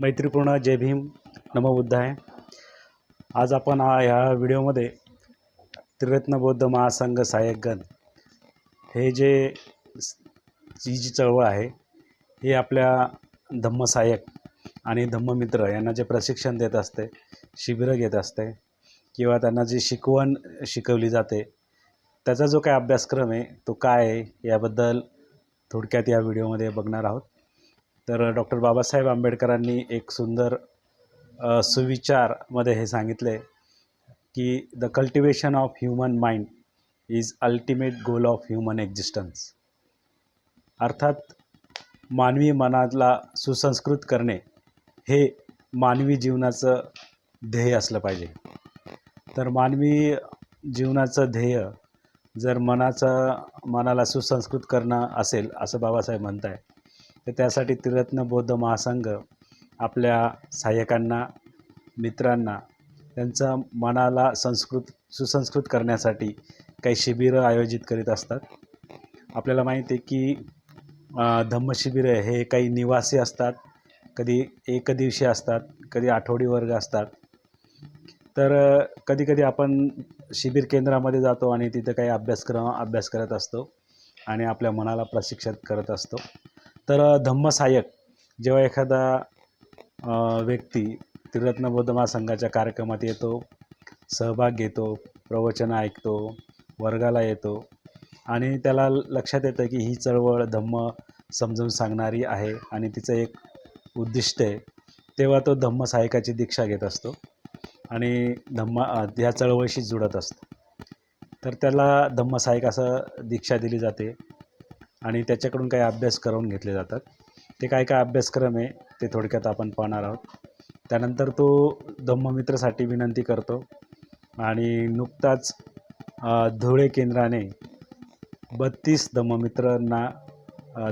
मैत्रीपूर्ण जय भीम नमो बुद्धाय. आज आपण ह्या व्हिडिओमध्ये त्रिरत्न बौद्ध महासंघ सहाय्यकगण हे जे स- ही जी चळवळ आहे हे आपल्या धम्मसहाय्यक आणि धम्ममित्र यांना जे प्रशिक्षण देत असते शिबिरं घेत असते किंवा त्यांना जी शिकवण शिकवली जाते त्याचा जो काय अभ्यासक्रम आहे तो काय आहे याबद्दल थोडक्यात या व्हिडिओमध्ये बघणार आहोत. तर डॉक्टर बाबासाहेब आंबेडकरांनी एक सुंदर सुविचारमध्ये हे सांगितले की the cultivation of human mind is ultimate goal of human existence अर्थात मानवी मनाला सुसंस्कृत करणे हे मानवी जीवनाचं ध्येय असलं पाहिजे. तर मानवी जीवनाचं ध्येय जर मनाचं मनाला सुसंस्कृत करणं असेल असं बाबासाहेब म्हणत आहे तर त्यासाठी त्रिरत्न बौद्ध महासंघ आपल्या सहाय्यकांना मित्रांना त्यांचा मनाला संस्कृत सुसंस्कृत करण्यासाठी काही शिबिरं आयोजित करीत असतात. आपल्याला माहिती आहे की धम्मशिबिरं हे काही निवासी असतात कधी एकदिवशी असतात कधी आठवडी वर्ग असतात. तर कधीकधी आपण शिबिर केंद्रामध्ये जातो आणि तिथं काही अभ्यासक्रम अभ्यास करत असतो आणि आपल्या मनाला प्रशिक्षित करत असतो. तर धम्मसहाय्यक जेव्हा एखादा व्यक्ती त्रिरत्न बौद्ध महासंघाच्या कार्यक्रमात येतो सहभाग घेतो प्रवचनं ऐकतो वर्गाला येतो आणि त्याला लक्षात येतं की ही चळवळ धम्म समजून सांगणारी आहे आणि तिचं एक उद्दिष्ट आहे तेव्हा तो धम्मसहायकाची दीक्षा घेत असतो आणि धम्म ह्या चळवळीशी जुळत असतो. तर त्याला धम्मसहायक असं दीक्षा दिली जाते. आणि त्याच्याकडून काही अभ्यास करून घेतले जातात. ते काय काय अभ्यासक्रम आहे ते थोडक्यात आपण पाहणार आहोत. त्यानंतर तो धम्ममित्रसाठी विनंती करतो आणि नुकताच धुळे केंद्राने बत्तीस धम्ममित्रांना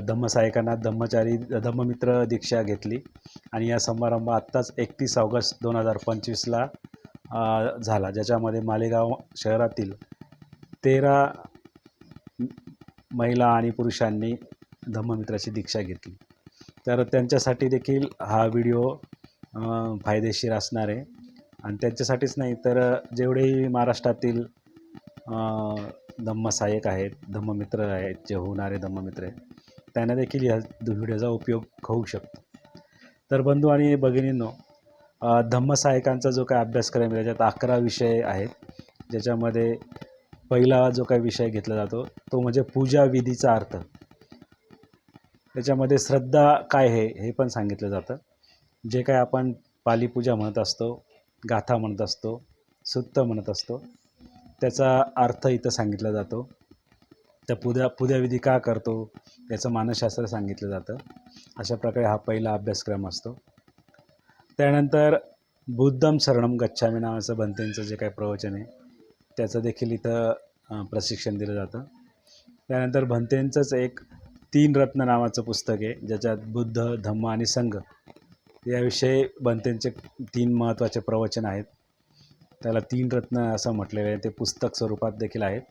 धम्मसायकांना धम्मचारी धम्ममित्र दीक्षा घेतली आणि या समारंभ आत्ताच एकतीस ऑगस्ट दोन हजार पंचवीसला झाला ज्याच्यामध्ये मालेगाव शहरातील तेरा महिला आणि पुरुषांनी धम्ममित्राची दीक्षा घेतली. तर त्यांच्यासाठी देखील हा व्हिडिओ फायदेशीर असणार आहे. आणि त्यांच्यासाठीच नाही तर जेवढेही महाराष्ट्रातील धम्मसहाय्यक आहेत धम्ममित्र आहेत जे होणारे धम्ममित्र आहेत त्यांना देखील ह्या व्हिडिओचा उपयोग होऊ शकतो. तर बंधू आणि भगिनींनो अ, धम्मसहायकांचा जो काय अभ्यासक्रम आहे त्याच्यात अकरा विषय आहेत. ज्याच्यामध्ये पहिला जो काही विषय घेतला जातो तो म्हणजे पूजा विधीचा अर्थ. त्याच्यामध्ये श्रद्धा काय आहे हे पण सांगितलं जातं. जे काय आपण पालीपूजा म्हणत असतो गाथा म्हणत असतो सुत्त म्हणत असतो त्याचा अर्थ इथं सांगितला जातो. त्या पूजा पूजाविधी का करतो याचं मानसशास्त्र सांगितलं जातं. अशा प्रकारे हा पहिला अभ्यासक्रम असतो. त्यानंतर बुद्धम शरणम गच्छामी नावाचं बनतेंचं जे काही प्रवचन आहे त्याचं देखील इथं प्रशिक्षण दिलं जातं. त्यानंतर भंतेंचंच एक तीन रत्न नावाचं पुस्तक आहे ज्याच्यात बुद्ध धम्म आणि संघ याविषयी भंतेंचे तीन महत्त्वाचे प्रवचन आहेत. त्याला तीन रत्न असं म्हटलेलं आहे. ते पुस्तक स्वरूपात देखील आहेत.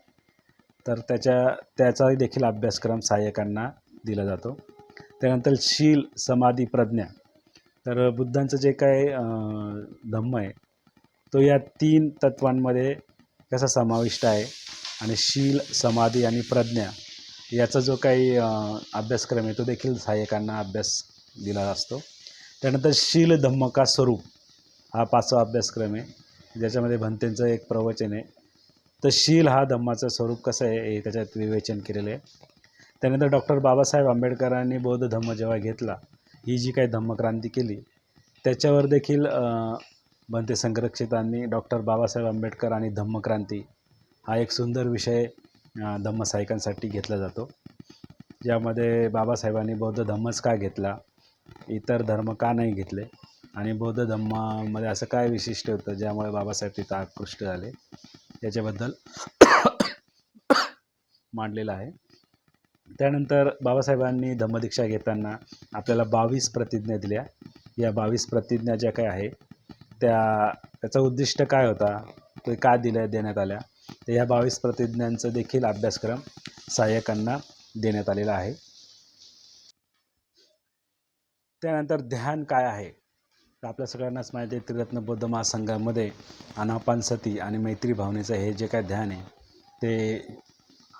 तर त्याच्या त्याचाही देखील अभ्यासक्रम सहाय्यकांना दिला जातो. त्यानंतर शील समाधी प्रज्ञा. तर बुद्धांचं जे काय धम्म आहे तो या तीन तत्वांमध्ये याचा समाविष्ट आहे आणि शील समाधी आणि प्रज्ञा याचा जो काही अभ्यासक्रम आहे तो देखील सहाय्यकांना अभ्यास दिला असतो. त्यानंतर शील धम्मका स्वरूप हा पाचवा अभ्यासक्रम आहे. ज्याच्यामध्ये भंतेंचं एक प्रवचन आहे. तर शील हा धम्माचं स्वरूप कसं आहे हे त्याच्यात विवेचन केलेलं आहे. त्यानंतर डॉक्टर बाबासाहेब आंबेडकरांनी बौद्ध धम्म जेव्हा घेतला ही जी काही धम्मक्रांती केली त्याच्यावर देखील अं, संरक्षितांनी डॉक्टर बाबासाहेब आंबेडकर आणि धम्मक्रांती हा एक सुंदर विषय अं, घेतला जातो. ज्यामध्ये बाबासाहेबांनी बौद्ध धम्मच का घेतला? इतर धर्म का नाही घेतले? आणि बौद्ध धम्मामध्ये असं काय विशिष्ट होतं ज्यामुळे बाबासाहेब तिथं आकृष्ट झाले? याच्याबद्दल मांडलेलं आहे. त्यानंतर बाबासाहेबांनी धम्मदीक्षा घेताना आपल्याला बावीस प्रतिज्ञा दिल्या. या बावीस प्रतिज्ञा ज्या काय आहे? त्या त्याचा उद्दिष्ट काय होता? ते का दिल्या देण्यात आल्या? तर या बावीस प्रतिज्ञांचं देखील अभ्यासक्रम सहाय्यकांना देण्यात आलेला आहे. त्यानंतर ध्यान काय आहे? तर आपल्या सगळ्यांनाच माहिती आहे त्रिरत्न बौद्ध महासंघामध्ये अनापान सती आणि मैत्री भावनेचं हे जे काय ध्यान आहे ते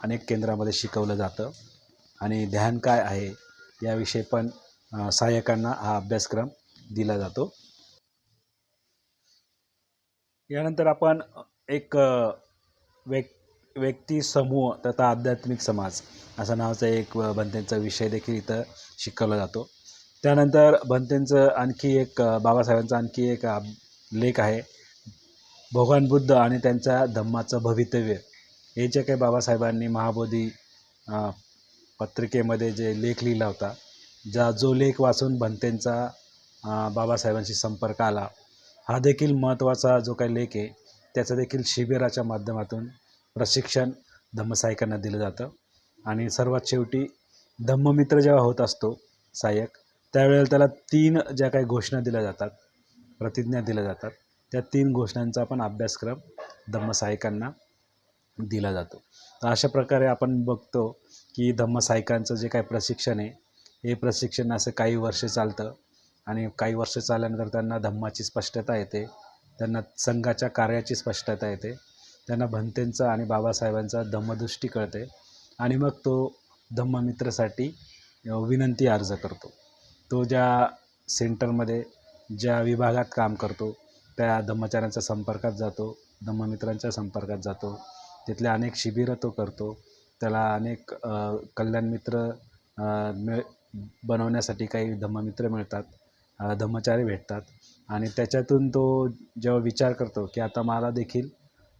अनेक केंद्रामध्ये शिकवलं जातं. आणि ध्यान काय आहे याविषयी पण सहाय्यकांना हा अभ्यासक्रम दिला जातो. यानंतर आपण एक व्यक् व्यक्ती समूह तथा आध्यात्मिक समाज असा नावाचा एक अ, विषय देखील इथं शिकवला जातो. त्यानंतर बनतेंचं आणखी एक बाबासाहेबांचा आणखी एक लेख आहे भगवान बुद्ध आणि त्यांच्या धम्माचं भवितव्य. हे जे काही बाबासाहेबांनी महाबोधी पत्रिकेमध्ये जे लेख लिहिला होता ज्या जो लेख वाचून बनतेंचा बाबासाहेबांशी संपर्क आला हा देखील महत्त्वाचा जो काही लेख आहे त्याचं देखील शिबिराच्या माध्यमातून प्रशिक्षण धम्मसायकांना दिलं जातं. आणि सर्वात शेवटी धम्ममित्र जेव्हा होत असतो सहाय्यक त्यावेळेला त्याला तीन ज्या काही घोषणा दिल्या जातात प्रतिज्ञा दिल्या जातात त्या तीन घोषणांचा पण अभ्यासक्रम धम्मसायकांना दिला जातो. तर अशा प्रकारे आपण बघतो की धम्मसायकांचं जे काही प्रशिक्षण आहे हे प्रशिक्षण असं काही वर्ष चालतं. आणि काही वर्ष चालल्यानंतर त्यांना धम्माची स्पष्टता येते. त्यांना संघाच्या कार्याची स्पष्टता येते. त्यांना भंतेंचा आणि बाबासाहेबांचा धम्मदृष्टी कळते. आणि मग तो धम्ममित्रसाठी विनंती अर्ज करतो. तो ज्या सेंटरमध्ये ज्या विभागात काम करतो त्या धम्मचार्यांच्या संपर्कात जातो धम्ममित्रांच्या संपर्कात जातो. तिथल्या अनेक शिबिरं तो करतो. त्याला अनेक कल्याणमित्र मिळ बनवण्यासाठी काही धम्ममित्र मिळतात. धम्मचारी भेटतात. आणि त्याच्यातून तो जेव्हा विचार करतो की आता मला देखील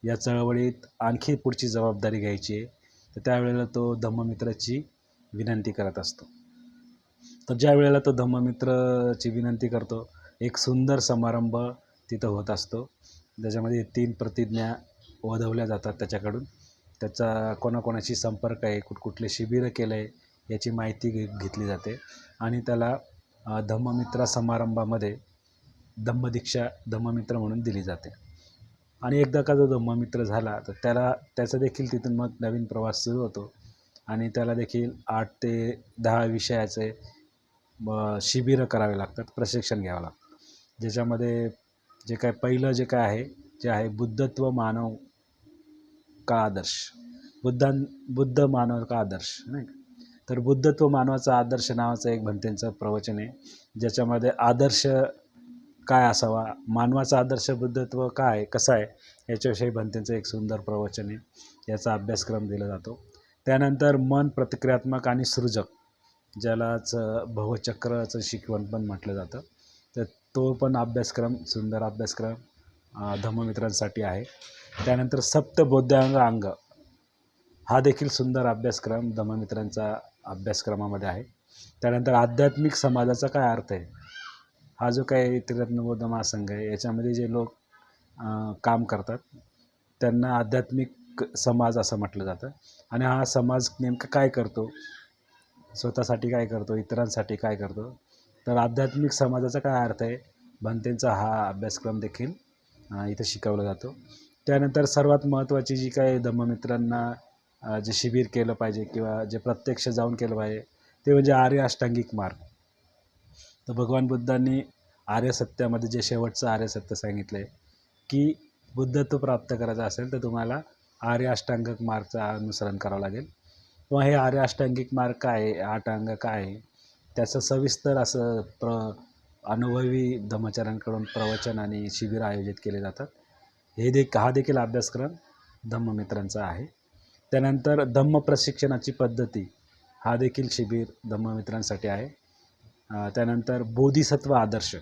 या चळवळीत आणखी पुढची जबाबदारी घ्यायची आहे तर त्यावेळेला तो धम्ममित्राची विनंती करत असतो. तर ज्या वेळेला तो धम्ममित्रची विनंती करतो एक सुंदर समारंभ तिथं होत असतो. ज्याच्यामध्ये तीन प्रतिज्ञा वधवल्या जातात त्याच्याकडून. त्याचा कोणाकोणाशी संपर्क आहे कुठ कुठले शिबिरं केलं आहे याची माहिती घे घेतली जाते. आणि त्याला धम्ममित्रा समारंभामध्ये धम्मदीक्षा धम्ममित्र म्हणून दिली जाते. आणि एकदा का जो धम्ममित्र झाला तर त्याला त्याचा देखील तिथून मग नवीन प्रवास सुरू होतो. आणि त्याला देखील आठ ते दहा विषयाचे शिबिरं करावे लागतात प्रशिक्षण घ्यावं लागतं. ज्याच्यामध्ये जे काय पहिलं जे काय आहे जे आहे बुद्धत्व मानव का आदर्श? बुद्धां बुद्ध मानव का आदर्श? नाही का? तर बुद्धत्व मानवाचा आदर्श नावाचं एक भंतेंचं प्रवचन आहे. ज्याच्यामध्ये आदर्श काय असावा? मानवाचा आदर्श बुद्धत्व काय कसा आहे? याच्याविषयी भंतेंचं एक सुंदर प्रवचन आहे. याचा अभ्यासक्रम दिला जातो. त्यानंतर मन प्रतिक्रियात्मक आणि सृजक ज्यालाच भवचक्राचं शिकवण पण म्हटलं जातं. तर तो पण अभ्यासक्रम सुंदर अभ्यासक्रम धम्ममित्रांसाठी आहे. त्यानंतर सप्तबोधांग अंग हा देखील सुंदर अभ्यासक्रम धम्ममित्रांचा अभ्यासक्रमामध्ये आहे. त्यानंतर आध्यात्मिक समाजाचा काय अर्थ आहे? हा जो काही त्रिरत्नबोध महासंघ आहे याच्यामध्ये जे लोक काम करतात त्यांना आध्यात्मिक समाज असं म्हटलं जातं. आणि हा समाज नेमकं काय करतो? स्वतःसाठी काय करतो? इतरांसाठी काय करतो? तर आध्यात्मिक समाजाचा काय अर्थ आहे? भंतेंचा हा अभ्यासक्रम देखील इथं शिकवला जातो. त्यानंतर सर्वात महत्त्वाची जी काही धम्ममित्रांना जे शिबिर केलं पाहिजे किंवा जे प्रत्यक्ष जाऊन केलं पाहिजे ते म्हणजे आर्य अष्टांगिक मार्ग. तर भगवान बुद्धांनी आर्यसत्यामध्ये जे शेवटचं आर्यसत्य सांगितलं आहे की बुद्धत्व प्राप्त करायचं असेल तर तुम्हाला आर्य अष्टांगिक मार्गचं अनुसरण करावं लागेल. किंवा हे आर्य अष्टांगिक मार्ग काय आहे आठ अंग काय आहे त्याचं सविस्तर असं प्र अनुभवी धम्मचाऱ्यांकडून प्रवचन आणि शिबिर आयोजित केले जातात. हे देख हा देखील अभ्यासक्रम धम्ममित्रांचा आहे. त्यानंतर धम्म प्रशिक्षणाची पद्धती हा देखील शिबिर धम्ममित्रांसाठी आहे. त्यानंतर बोधिसत्व आदर्श.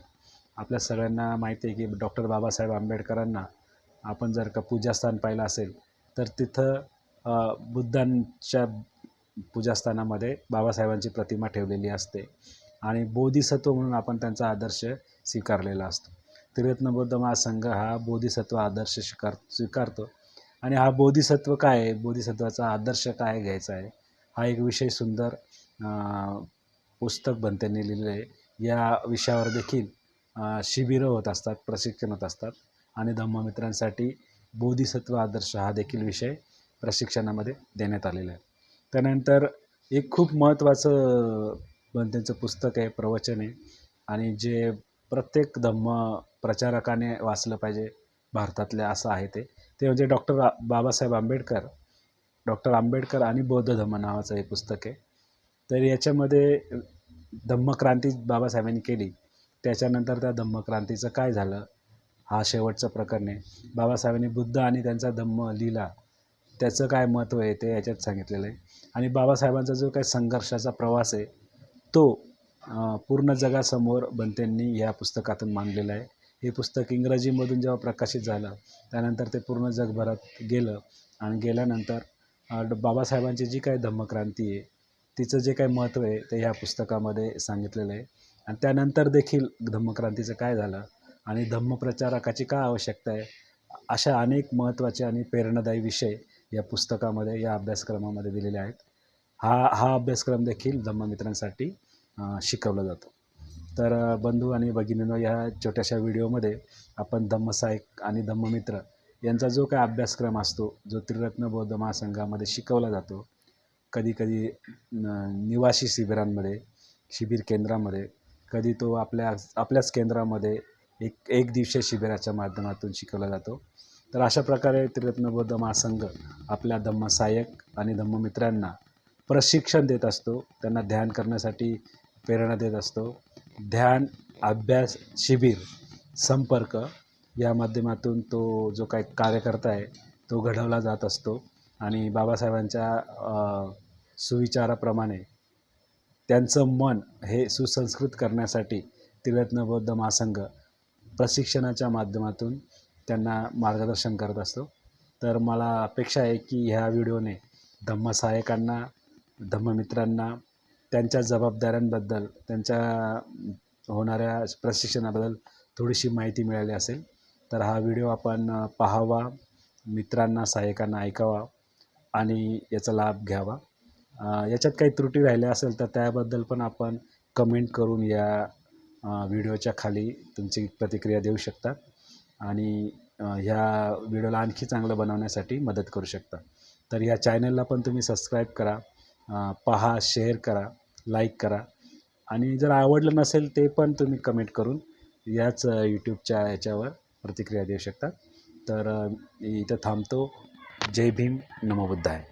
आपल्या सगळ्यांना माहिती आहे की डॉक्टर बाबासाहेब आंबेडकरांना आपण जर का पूजास्थान पाहिलं असेल तर तिथं बुद्धांच्या पूजास्थानामध्ये बाबासाहेबांची प्रतिमा ठेवलेली असते आणि बोधिसत्व म्हणून आपण त्यांचा आदर्श स्वीकारलेला असतो. त्रिरत्न बौद्ध महासंघ हा बोधिसत्व आदर्श स्वीकार स्वीकारतो. आणि हा बोधिसत्व काय आहे? बोधिसत्वाचा आदर्श काय घ्यायचा आहे? हा एक विषय सुंदर पुस्तक बनत्यांनी लिहिलेलं आहे. या विषयावर देखील शिबिरं होत असतात प्रशिक्षण होत असतात. आणि धम्ममित्रांसाठी बोधिसत्व आदर्श हा देखील विषय प्रशिक्षणामध्ये देण्यात आलेला आहे. त्यानंतर एक खूप महत्त्वाचं त्यांचं पुस्तक आहे प्रवचन आहे. आणि जे प्रत्येक धम्म प्रचारकाने वाचलं पाहिजे भारतातल्या असं आहे ते. ते म्हणजे डॉक्टर बाबासाहेब आंबेडकर डॉक्टर आंबेडकर आणि बौद्ध धम्म नावाचं हे पुस्तक आहे. तर याच्यामध्ये धम्मक्रांती बाबासाहेबांनी केली. त्याच्यानंतर त्या धम्मक्रांतीचं काय झालं? हा शेवटचं प्रकरण आहे. बाबासाहेबांनी बुद्ध आणि त्यांचा धम्म लिहिला त्याचं काय महत्त्व आहे ते याच्यात सांगितलेलं आहे. आणि बाबासाहेबांचा जो काही संघर्षाचा प्रवास आहे तो पूर्ण जगासमोर बनतेंनी या पुस्तकातून मांडलेला आहे. हे पुस्तक इंग्रजीमधून जेव्हा प्रकाशित झालं त्यानंतर ते पूर्ण जगभरात गेलं आणि गेल्यानंतर बाबासाहेबांची जी काही धम्मक्रांती आहे तिचं जे काही महत्त्व आहे ते ह्या पुस्तकामध्ये सांगितलेलं आहे. आणि त्यानंतर देखील धम्मक्रांतीचं काय झालं आणि धम्मप्रचारकाची काय आवश्यकता आहे अशा अनेक महत्त्वाचे आणि प्रेरणादायी विषय या पुस्तकामध्ये या अभ्यासक्रमामध्ये दिलेले आहेत. हा हा अभ्यासक्रम देखील धम्ममित्रांसाठी शिकवला जातो. तर बंधू आणि भगिनीनो ह्या छोट्याशा व्हिडिओमध्ये आपण धम्मसायक आणि धम्ममित्र यांचा जो काय अभ्यासक्रम असतो जो त्रिरत्न बौद्ध महासंघामध्ये शिकवला जातो कधीकधी निवासी शिबिरांमध्ये शिबिर केंद्रामध्ये कधी तो आपल्या आपल्याच केंद्रामध्ये एक एक दिवसीय शिबिराच्या माध्यमातून शिकवला जातो. तर अशा प्रकारे त्रिरत्न बौद्ध महासंघ आपल्या धम्मसहाय्यक आणि धम्ममित्रांना प्रशिक्षण देत असतो. त्यांना ध्यान करण्यासाठी प्रेरणा देत असतो. ध्यान अभ्यास शिबिर संपर्क या माध्यमातून तो जो काही कार्यकर्ता आहे तो घडवला जात असतो. आणि बाबासाहेबांच्या सुविचाराप्रमाणे त्यांचं मन हे सुसंस्कृत करण्यासाठी त्रिरत्न बौद्ध महासंघ प्रशिक्षणाच्या माध्यमातून त्यांना मार्गदर्शन करत असतो. तर मला अपेक्षा आहे की ह्या व्हिडिओने धम्मसहायकांना धम्ममित्रांना त्यांच्या जबाबदाऱ्यांबद्दल त्यांच्या होणाऱ्या प्रशिक्षणाबद्दल थोडीशी माहिती मिळाली असेल तर हा व्हिडिओ आपण पाहावा मित्रांना सहाय्यकांना ऐकावा आणि याचा लाभ घ्यावा. याच्यात काही त्रुटी राहिल्या असेल तर त्याबद्दल पण आपण कमेंट करून या व्हिडिओच्या खाली तुमची प्रतिक्रिया देऊ शकता आणि ह्या व्हिडिओला आणखी चांगलं बनवण्यासाठी मदत करू शकता तर या चॅनलला पण तुम्ही सबस्क्राईब करा. पहा शेअर करा लाईक करा. आणि जर आवडलं नसेल ते पण तुम्ही कमेंट करून याच यूट्यूबच्या याच्यावर प्रतिक्रिया देऊ शकता. तर इथं थांबतो. जय भीम नमो बुद्धाय.